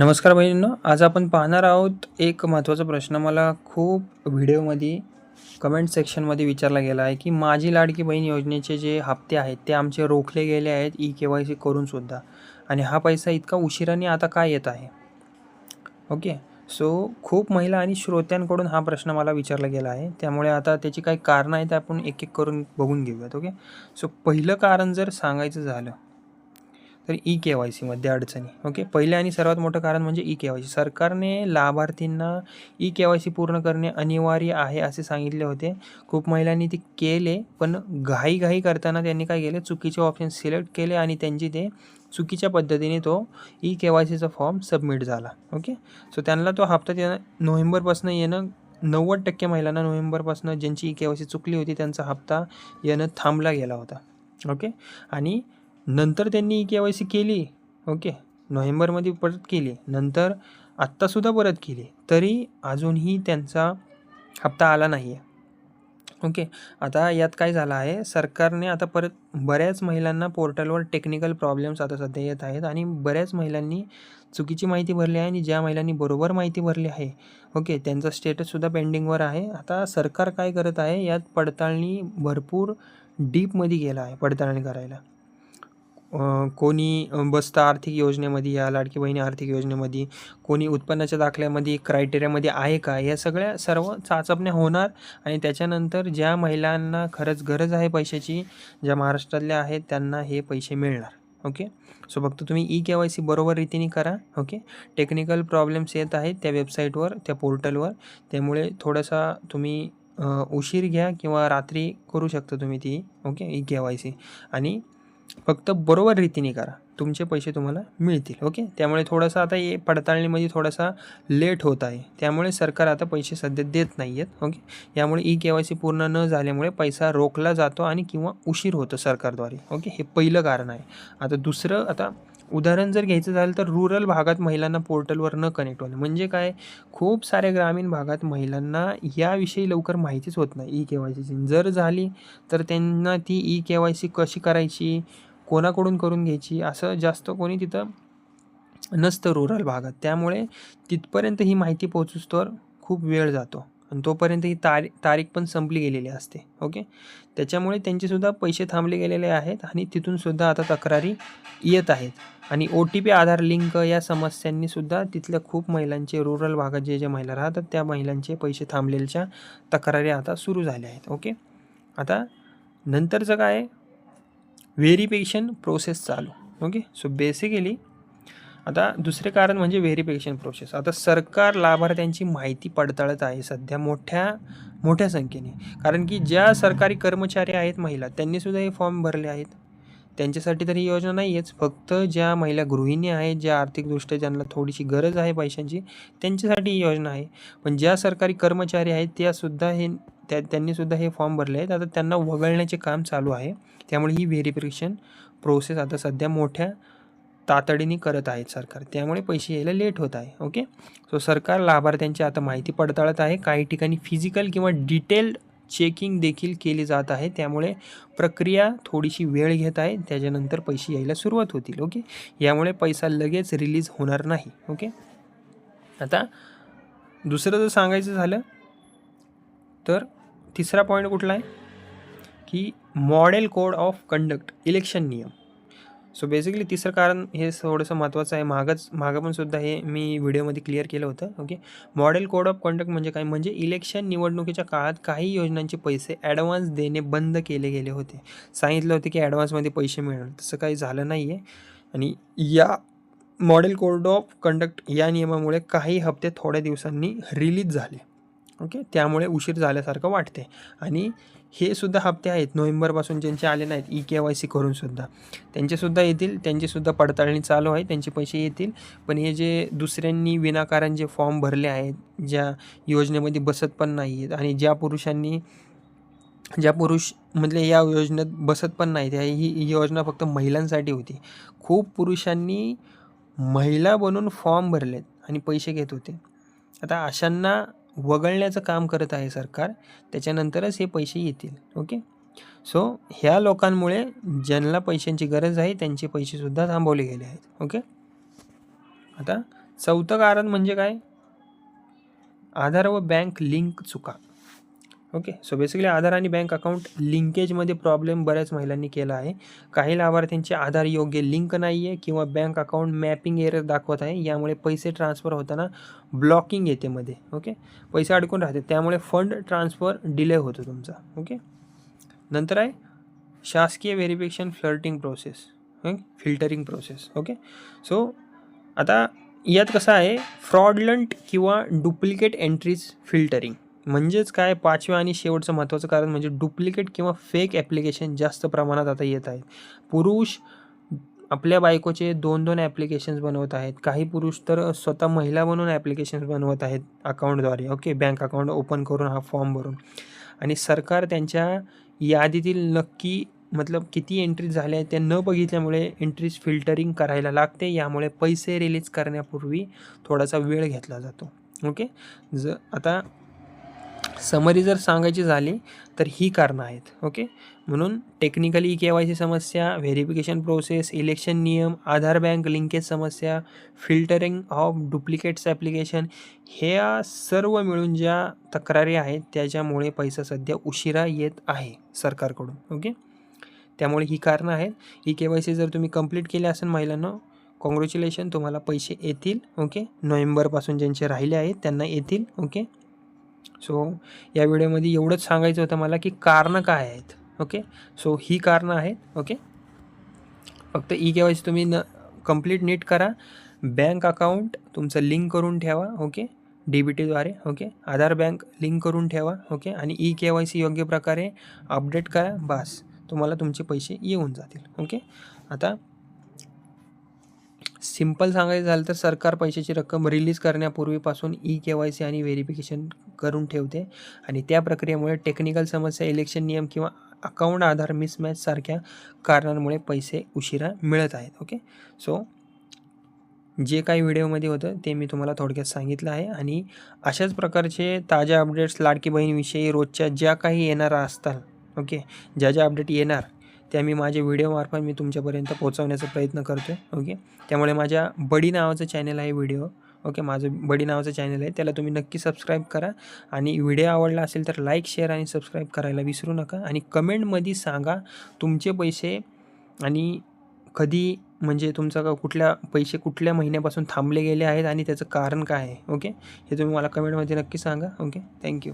नमस्कार बहिणींनो आज आपण पाहणार आहोत एक महत्त्वाचा प्रश्न मला खूप व्हिडिओमध्ये कमेंट सेक्शनमध्ये विचारला गेला आहे की माझी लाडकी बहीण योजनेचे जे हप्ते आहेत ते आमचे रोखले गेले आहेत ई के वाय सी करूनसुद्धा आणि हा पैसा इतका उशिराने आता काय येत आहे? ओके? सो खूप महिला आणि श्रोत्यांकडून हा प्रश्न मला विचारला गेला आहे. त्यामुळे आता त्याची काही कारणं आहेत आपण एक एक करून बघून घेऊयात ओके? सो पहिलं कारण जर सांगायचं झालं तर ई के वाय सीमध्ये अडचणी. ओके? पहिले आणि सर्वात मोठं कारण म्हणजे ई के वाय सी. सरकारने लाभार्थींना ई के वाय सी पूर्ण करणे अनिवार्य आहे असे सांगितले होते. खूप महिलांनी ते केले पण घाईघाई करताना त्यांनी काय केले? चुकीचे ऑप्शन सिलेक्ट केले आणि त्यांची ते चुकीच्या पद्धतीने तो ई के वाय सीचा फॉर्म सबमिट झाला. ओके? सो त्यांना तो हप्ता त्यांना नोव्हेंबरपासून येणं नव्वद टक्के महिलांना नोव्हेंबरपासून ज्यांची ई के वाय सी चुकली होती त्यांचा हप्ता येणं थांबला गेला होता. ओके? आणि नंतर त्यांनी ई के वाय सी केली ओके. नोव्हेंबरमध्ये परत केली. नंतर आत्तासुद्धा परत केली. तरी अजूनही त्यांचा हप्ता आला नाही आहे ओके. आता यात काय झालं आहे? सरकारने आता परत बऱ्याच महिलांना पोर्टलवर टेक्निकल प्रॉब्लेम्स आता सध्या येत आहेत आणि बऱ्याच महिलांनी चुकीची माहिती भरली आहे आणि ज्या महिलांनी बरोबर माहिती भरली आहे ओके त्यांचा स्टेटससुद्धा पेंडिंगवर आहे. आता सरकार काय करत आहे? यात पडताळणी भरपूर डीपमध्ये गेला आहे पडताळणी करायला. कोणी बसतं आर्थिक योजनेमध्ये या लाडकी बहिणी आर्थिक योजनेमध्ये कोणी उत्पन्नाच्या दाखल्यामध्ये क्रायटेरियामध्ये आहे का? या सगळ्या सर्व चाचपण्या होणार आणि त्याच्यानंतर ज्या महिलांना खरंच गरज आहे पैशाची ज्या महाराष्ट्रातल्या आहेत त्यांना हे पैसे मिळणार. ओके? सो फक्त तुम्ही ई के वाय सी बरोबर रीतीने करा. ओके? टेक्निकल प्रॉब्लेम्स येत आहेत त्या वेबसाईटवर त्या पोर्टलवर. त्यामुळे थोडासा तुम्ही उशीर घ्या किंवा रात्री करू शकता तुम्ही ती. Okay? E K Y C. आणि फक्त बरोबर रीतीने करा. तुमचे पैसे तुम्हाला मिळतील ओके? त्यामुळे थोडंसं आता हे पडताळणीमध्ये थोडासा लेट होत आहे. त्यामुळे सरकार आता पैसे सध्या देत नाही आहेत ओके? यामुळे ई के वाय सी पूर्ण न झाल्यामुळे पैसा रोखला जातो आणि किंवा उशीर होतो सरकारद्वारे ओके? हे पहिलं कारण आहे. आता दुसरं आता उदाहरण जर घ्यायचं झालं तर रुरल भागात महिलांना पोर्टलवर न कनेक्ट होणे. म्हणजे काय? खूप साऱ्या ग्रामीण भागात महिलांना याविषयी लवकर माहितीच होत नाही ई के वाय सीची. जर झाली तर त्यांना ती ई के वाय सी कशी करायची? कोणाकडून करून घ्यायची? असं जास्त कोणी तिथं नसतं रुरल भागात. त्यामुळे तिथपर्यंत ही माहिती पोहोचूस तर खूप वेळ जातो. आणि तोपर्यंत ही तारी तारीख पण संपली गेलेली असते. ओके? त्याच्यामुळे त्यांचेसुद्धा पैसे थांबले गेलेले आहेत आणि तिथूनसुद्धा आता तक्रारी येत आहेत. आणि O T P Aadhaar link या समस्यांनी सुद्धा तिथल्या खूप महिलांचे रुरल भागात जे जे महिला राहतात त्या महिलांचे पैसे थांबलेल्याच्या तक्रारी आता सुरू झाल्या आहेत. ओके आता नंतरचं काय व्हेरिफिकेशन प्रोसेस चालू. ओके सो बेसिकली आता दुसरे कारण म्हणजे व्हेरिफिकेशन प्रोसेस आता सरकार लाभार्थ्यांची माहिती पडताळत आहे सध्या मोठ्या मोठ्या संख्येने. कारण की ज्या सरकारी कर्मचारी आहेत महिला त्यांनीसुद्धा हे फॉर्म भरले आहेत. त्यांच्यासाठी तर ही योजना नाही आहेच फक्त ज्या महिला गृहिणी आहेत ज्या आर्थिकदृष्ट्या ज्यांना थोडीशी गरज आहे पैशांची त्यांच्यासाठी ही योजना आहे. पण ज्या सरकारी कर्मचारी आहेत त्यासुद्धा हे त्या त्यांनीसुद्धा हे फॉर्म भरले आहेत. आता त्यांना वगळण्याचे काम चालू आहे. त्यामुळे ही व्हेरिफिकेशन प्रोसेस आता सध्या मोठ्या तातडीने करत आहेत सरकार. त्यामुळे पैसे यायला लेट होत आहे ओके? सो सरकार लाभार्थ्यांची आता माहिती पडताळत आहे. काही ठिकाणी फिजिकल किंवा डिटेल्ड चेकिंग देखील केली जात आहे. त्यामुळे प्रक्रिया थोडीशी वेळ घेत आहे. त्याच्यानंतर पैसे यायला सुरुवात होतील ओके? यामुळे पैसा लगेच रिलीज होणार नाही ओके? आता दुसरं जर सांगायचं झालं तर तिसरा पॉईंट कुठला आहे? की model code of conduct election नियम. सो बेसिकली तिसरं कारण हे थोडंसं महत्त्वाचं आहे. मागच मागं पण सुद्धा हे मी व्हिडिओमध्ये क्लिअर केलं होतं. Okay model code of conduct म्हणजे काय? म्हणजे इलेक्शन निवडणुकीच्या काळात काही योजनांचे पैसे ॲडव्हान्स देणे बंद केले गेले होते. सांगितलं होते की ॲडव्हान्समध्ये पैसे मिळणार. तसं काही झालं नाही आहे आणि या मॉडेल कोड ऑफ कंडक्ट या नियमामुळे काही हप्ते थोड्या दिवसांनी रिलीज झाले. ओके त्यामुळे उशीर झाल्यासारखं वाटते आणि हे सुद्धा हप्ते आहेत. नोव्हेंबरपासून ज्यांचे आले नाहीत ई के वाय सी करूनसुद्धा त्यांचेसुद्धा येतील त्यांचीसुद्धा पडताळणी चालू आहे त्यांचे पैसे येतील. पण हे जे दुसऱ्यांनी विनाकारण जे फॉर्म भरले आहेत ज्या योजनेमध्ये बसत पण नाही आहेत आणि ज्या पुरुषांनी ज्या पुरुष म्हणजे या योजनेत बसत पण नाहीत ही ही योजना फक्त महिलांसाठी होती. खूप पुरुषांनी महिला बनून फॉर्म भरलेत आणि पैसे घेत होते. आता अशांना वगळण्याचं काम करत आहे सरकार त्याच्यानंतरच हे पैसे येतील ओके? सो ह्या लोकांमुळे ज्यांना पैशांची गरज आहे त्यांचे पैसेसुद्धा थांबवले गेले आहेत ओके? आता चौथं कारण म्हणजे काय? आधार व बँक लिंक चुका. ओके सो बेसिकली आधार आणि बँक अकाउंट लिंकेजमध्ये प्रॉब्लेम बऱ्याच महिलांनी केला आहे. काही लाभार्थ्यांचे आधार योग्य लिंक नाही आहे किंवा बँक अकाउंट मॅपिंग एरर दाखवत आहे. यामुळे पैसे ट्रान्सफर होताना ब्लॉकिंग येते मध्ये. ओके पैसे अडकून राहते त्यामुळे फंड ट्रान्सफर डिले होतो तुमचा. ओके नंतर आहे शासकीय verification flirting process filtering process okay so आता यात कसं आहे? फ्रॉडलंट किंवा डुप्लिकेट एंट्रीज फिल्टरिंग म्हणजेच काय? पाचवं आणि शेवटचं महत्त्वाचं कारण म्हणजे डुप्लिकेट किंवा फेक ॲप्लिकेशन जास्त प्रमाणात आता येत आहेत. पुरुष आपल्या बायकोचे दोन दोन ॲप्लिकेशन्स बनवत आहेत. काही पुरुष तर स्वतः महिला बनवून ॲप्लिकेशन्स बनवत आहेत अकाउंटद्वारे. ओके बँक अकाउंट ओपन करून हा फॉर्म भरून. आणि सरकार त्यांच्या यादीतील नक्की मतलब किती एंट्रीज झाल्या आहेत त्या न बघितल्यामुळे एंट्रीज फिल्टरिंग करायला लागते. यामुळे पैसे रिलीज करण्यापूर्वी थोडासा वेळ घेतला जातो. ओके? ज आता समरी जर सांगायची झाली तर ही कारणं आहेत ओके? म्हणून टेक्निकली के वाय सी समस्या व्हेरिफिकेशन प्रोसेस इलेक्शन नियम आधार बँक लिंकेज समस्या फिल्टरिंग ऑफ डुप्लिकेट्स ॲप्लिकेशन ह्या सर्व मिळून ज्या तक्रारी आहेत त्याच्यामुळे पैसा सध्या उशिरा येत आहे सरकारकडून ओके? त्यामुळे ही कारणं आहेत. ही के वाय सी जर तुम्ही कंप्लीट केली असेल महिलांना कॉंग्रॅच्युलेशन तुम्हाला पैसे येतील ओके? नोव्हेंबरपासून ज्यांचे राहिले आहेत त्यांना येतील ओके? सो या व्हिडिओमध्ये एवढंच सांगायचं होतं मला की कारणं काय आहेत ओके सो ही कारणं आहेत ओके फक्त ई के वाय सी तुम्ही न कंप्लीट नीट करा. बँक अकाउंट तुमचं लिंक करून ठेवा ओके डी बी टीद्वारे ओके आधार बँक लिंक करून ठेवा ओके आणि ई के वाय सी योग्य प्रकारे अपडेट करा बास. तुम्हाला तुमचे पैसे येऊन जातील ओके आता सिंपल सांगायचं झालं तर सरकार पैशाची रक्कम रिलीज करण्यापूर्वीपासून ई के वाय सी आणि व्हेरिफिकेशन करून ठेवते. आणि त्या प्रक्रियेमुळे टेक्निकल समस्या इलेक्शन नियम किंवा अकाउंट आधार मिसमॅच सारख्या कारणांमुळे पैसे उशिरा मिळत आहेत. ओके सो जे काही व्हिडिओमध्ये होतं ते मी तुम्हाला थोडक्यात सांगितलं आहे. आणि अशाच प्रकारचे ताज्या अपडेट्स लाडकी बहीणविषयी रोजच्या ज्या काही येणार असतात ओके ज्या ज्या अपडेट येणार त्या मी माझ्या व्हिडिओमार्फत मी तुमच्यापर्यंत पोहोचवण्याचा प्रयत्न करतो आहे ओके त्यामुळे माझ्या बडी नावाचं चॅनल आहे व्हिडिओ ओके माझं बडी नावाचं चॅनल आहे त्याला तुम्ही नक्की सबस्क्राईब करा. आणि व्हिडिओ आवडला असेल तर लाईक शेअर आणि सबस्क्राईब करायला विसरू नका. आणि कमेंटमध्ये सांगा तुमचे पैसे आणि कधी म्हणजे तुमचा का कुठल्या पैसे कुठल्या महिन्यापासून थांबले गेले आहेत आणि त्याचं कारण काय आहे ओके? हे तुम्ही मला कमेंटमध्ये नक्की सांगा ओके? थँक्यू